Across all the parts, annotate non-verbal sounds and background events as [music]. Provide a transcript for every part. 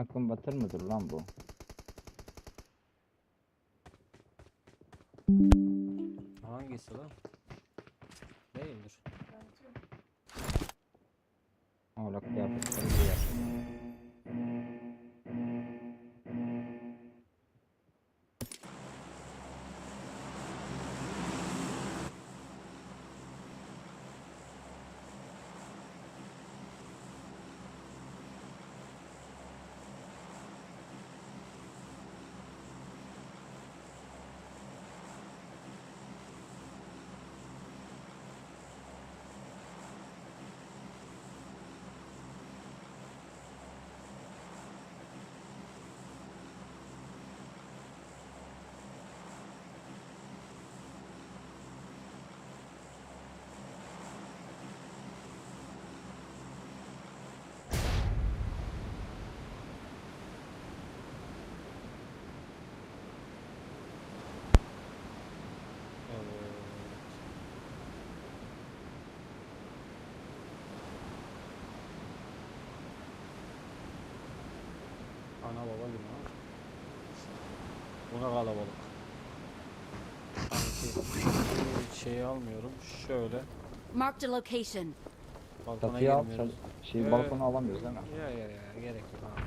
Aklım batır mıdır lan bu? Hangisi lan? Değildir. Hala kıyafetleri giyer. Evet. Ana baba gibi ha. Buna kalabalık. Sanki şeyi almıyorum. Şöyle Marked a location. balkona Çatıya al. girmiyoruz. çat- Şey Ee, balkona alamıyoruz değil mi? Ya ya ya gerek yok abi.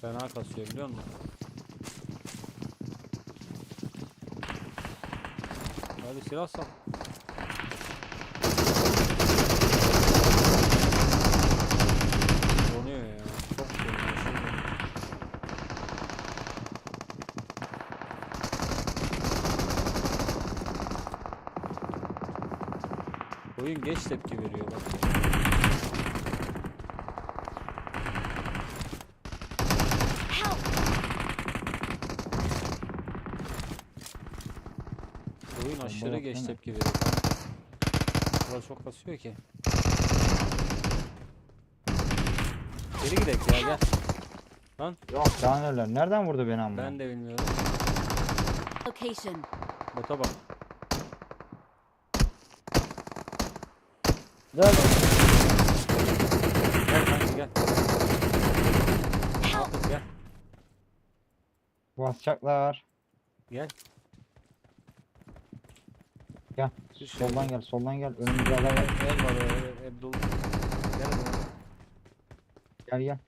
Fena kasıyor biliyor musun? Hadi silah sal. Donuyor ya. Çok donuyor. Şimdi Oyun geç tepki veriyor bak. Oyun aşırı geç mi? tepki veriyor. Burada çok kasıyor ki. Geri gidelim ya gel. Yok daha neler. Nereden vurdu beni amma? Ben de bilmiyorum. Location. Bota bak. Gel. Gel kanka gel. Hafız gel. Basacaklar. Gel. Gel. Düş Soldan gel. Soldan gel. Önümüzde adam var. El var el dolu. Gel. Gel gel.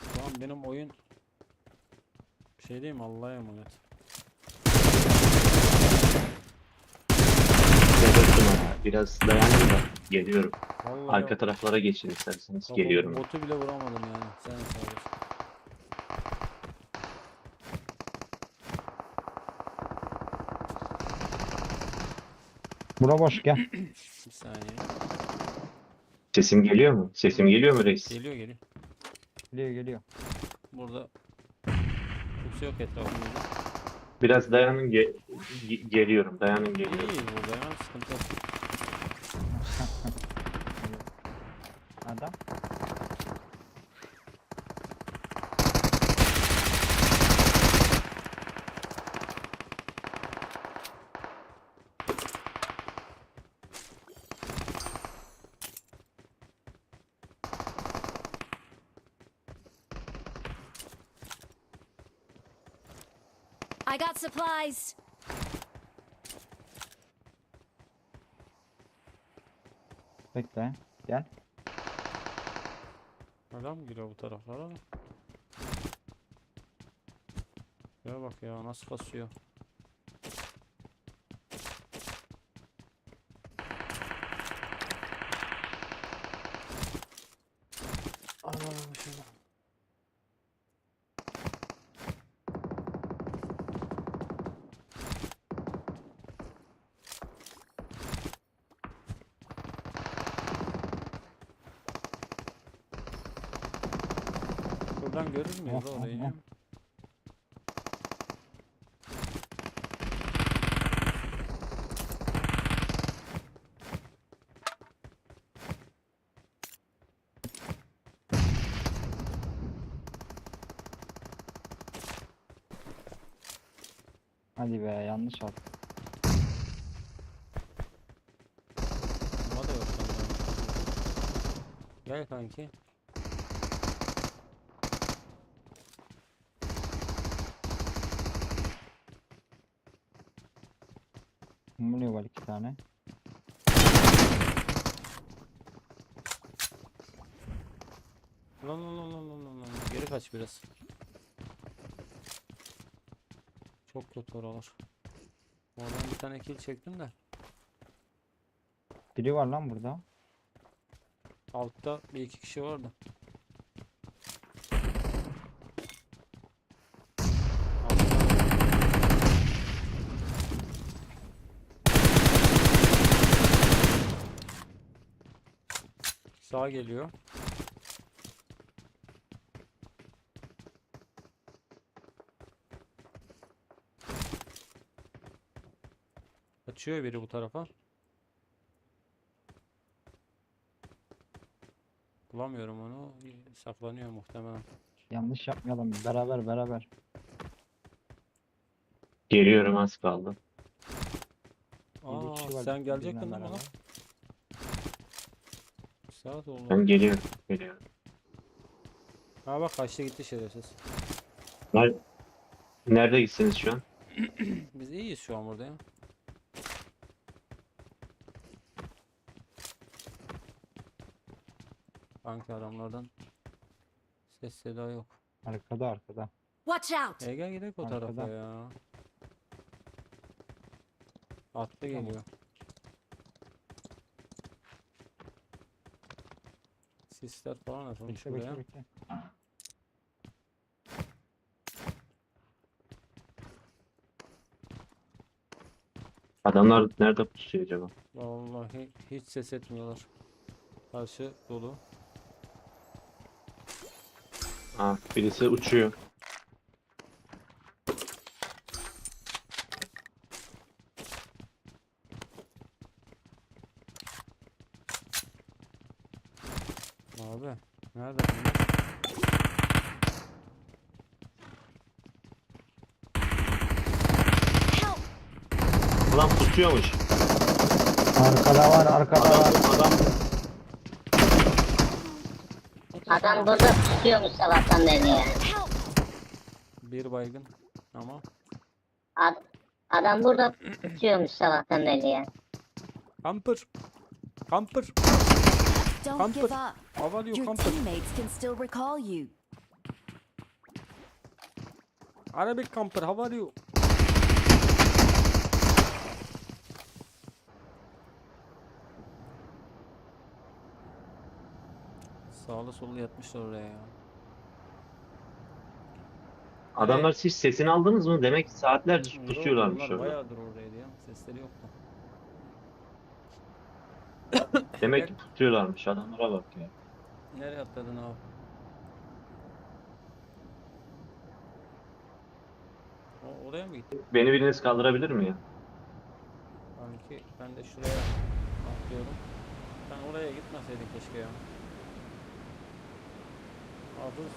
Şu an benim oyun şey diyeyim Allah'a emanet. Dedirttim ama biraz dayanın da geliyorum. Vallahi Arka taraflara geçin isterseniz Bak, geliyorum. Botu bile vuramadım yani. Sen sağ olasın. Bura boş gel. [clears throat] Bir saniye. Sesim geliyor mu? Sesim geliyor mu reis? Geliyor geliyor. Geliyor geliyor. Burada kimse yok etrafımızda. Biraz dayanın ge- ge- geliyorum. Dayanın geliyorum. iyi burada ya sıkıntı yok. Adam. I got supplies. Bekle. Gel. Adam giriyor bu taraflara. Ya bak ya nasıl kasıyor. Adam görür müyüz oh, orayı? Oh, Hadi be yanlış at. Buna da yok sanırım. Gel kanki. Mumluyor var iki tane. Lan lan lan lan lan lan lan. Geri kaç biraz. Çok kötü oralar. Oradan bir tane kill çektim de. Biri var lan burada. Altta bir iki kişi vardı. Altta- Sağ geliyor. Kaçıyor biri bu tarafa. Bulamıyorum onu. Saklanıyor muhtemelen. Yanlış yapmayalım. Beraber beraber. Geliyorum az kaldı. Aa, kişi var sen gelecektin lan bana. beraber. Saat oldu. Ben geliyorum. Geliyorum. Ha bak kaçtı gitti şerefsiz. Ner- Nerede gitsiniz şu an? [clears throat] Biz iyiyiz şu an burada ya. Kanka adamlardan ses seda yok. Arkada arkada. Watch out! E gel gidelim o tarafa ya. Atlı geliyor. Sisler falan atılmış Bekle buraya. bekle bekle. Adamlar nerede pusuyor acaba? Vallahi hiç ses etmiyorlar. Karşı dolu. Aa, birisi uçuyor. Abi nerede bunlar? Ulan pusuyormuş. Arkada var arkada Adam, var. adam Adam burada tutuyormuş sabahtan beri ya. Bir baygın ama Ad- adam burada tutuyormuş sabahtan beri ya. Kamper. Kamper. Don't Comfort. give up. Hava diyor Your kamper. teammates can still recall you. Arabic camper. How are you? Sağlı sollu yatmışlar oraya ya. adamlar siz sesini aldınız mı? Demek ki saatlerce Yok, pusuyorlarmış onlar orada. Bayağıdır oradaydı ya. Sesleri yoktu. Demek ki pusuyorlarmış. Adamlara bak ya. Nereye atladın abi? O, oraya mı gittin? Beni biriniz kaldırabilir mi ya? Sanki ben de şuraya atlıyorum. Sen oraya gitmeseydin keşke ya. Hafız.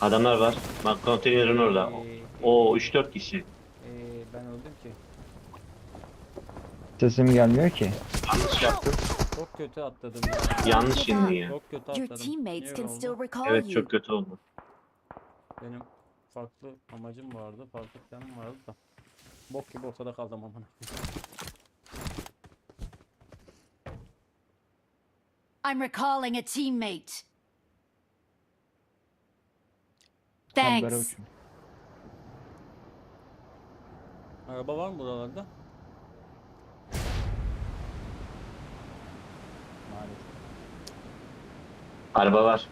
Adamlar var. Bak konteynerin orada. Ee, O 3-4 kişi. ee, ben öldüm ki. Sesim gelmiyor ki. Yanlış yaptın. Çok kötü atladım ya. Yanlış indin ya. Çok kötü Your atladım. teammates can still recall Evet you. çok kötü oldu. Benim farklı amacım vardı. Farklı planım vardı da. Bok gibi ortada kaldım amına. I'm recalling a teammate. Thanks. Araba var mı buralarda? Araba var.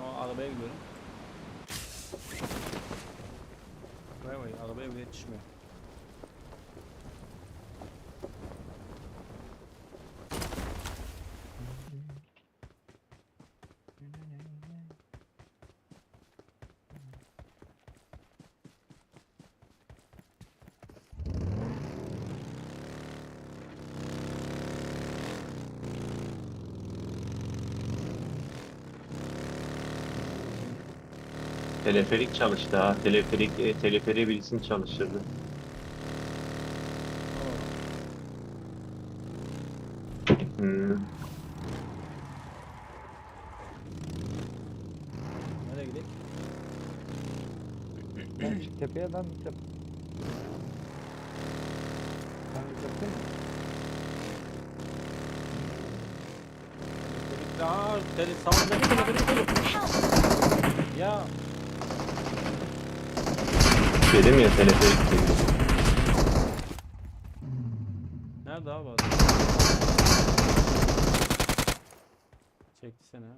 Ama arabaya gidiyorum. Vay vay arabaya bile yetişmiyor. Teleferik çalıştı ha. Teleferik, e, teleferiğe birisini çalıştırdı. Hmm. Nereye gidelim? [clears throat] Ben çık tepeye ben bir tep... Ben bir tepeyim. Teleferik daha... Tele, sağında bir teleferik olur. Ya... Dedim ya teleferik nerede abi adam? Çekti seni ha.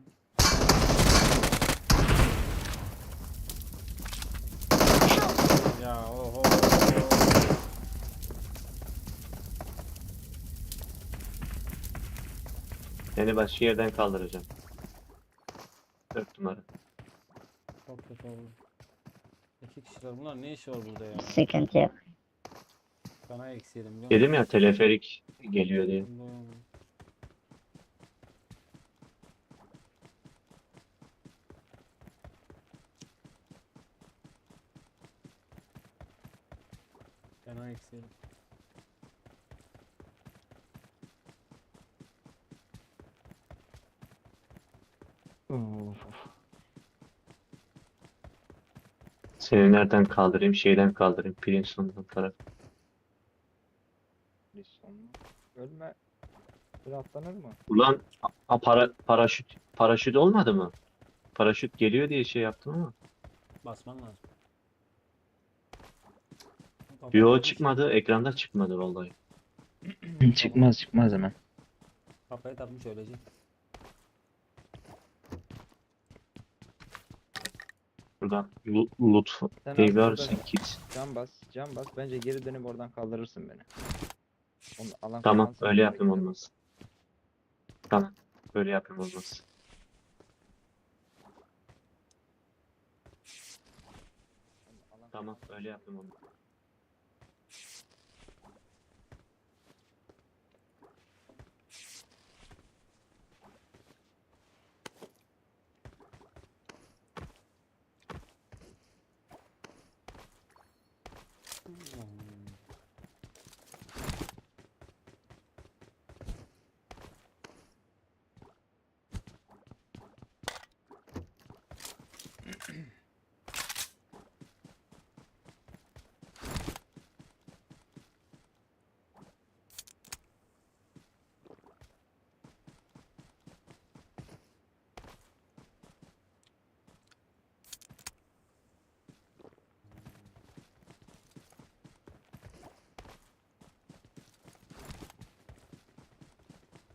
Ya oho. Seni başka yerden kaldıracağım. Dört numara. Çok kötü oldu. İki kişiler bunlar ne işi var burada ya? Sıkıntı yok. Kana eksiyelim? Dedim ya teleferik geliyor diye. Allah'ım. Kana eksiyelim. Of. Seni nereden kaldırayım? Şeyden kaldırayım. Princeton'dan taraf. Son. Ölme. Bir atlanır mı? Ulan a, para, paraşüt paraşüt olmadı mı? Paraşüt geliyor diye şey yaptım ama. Basman lazım. Yo çıkmadı. Ekranda çıkmadı vallahi. çıkmaz çıkmaz hemen. Kafayı takmış öylece. Buradan loot Sen varsa kit. Can bas, can bas. Bence geri dönüp oradan kaldırırsın beni. Onu alan Tamam öyle sonra yapayım gidelim. olmaz. Tamam öyle yapayım olmaz. Alan Tamam öyle yapayım olmaz.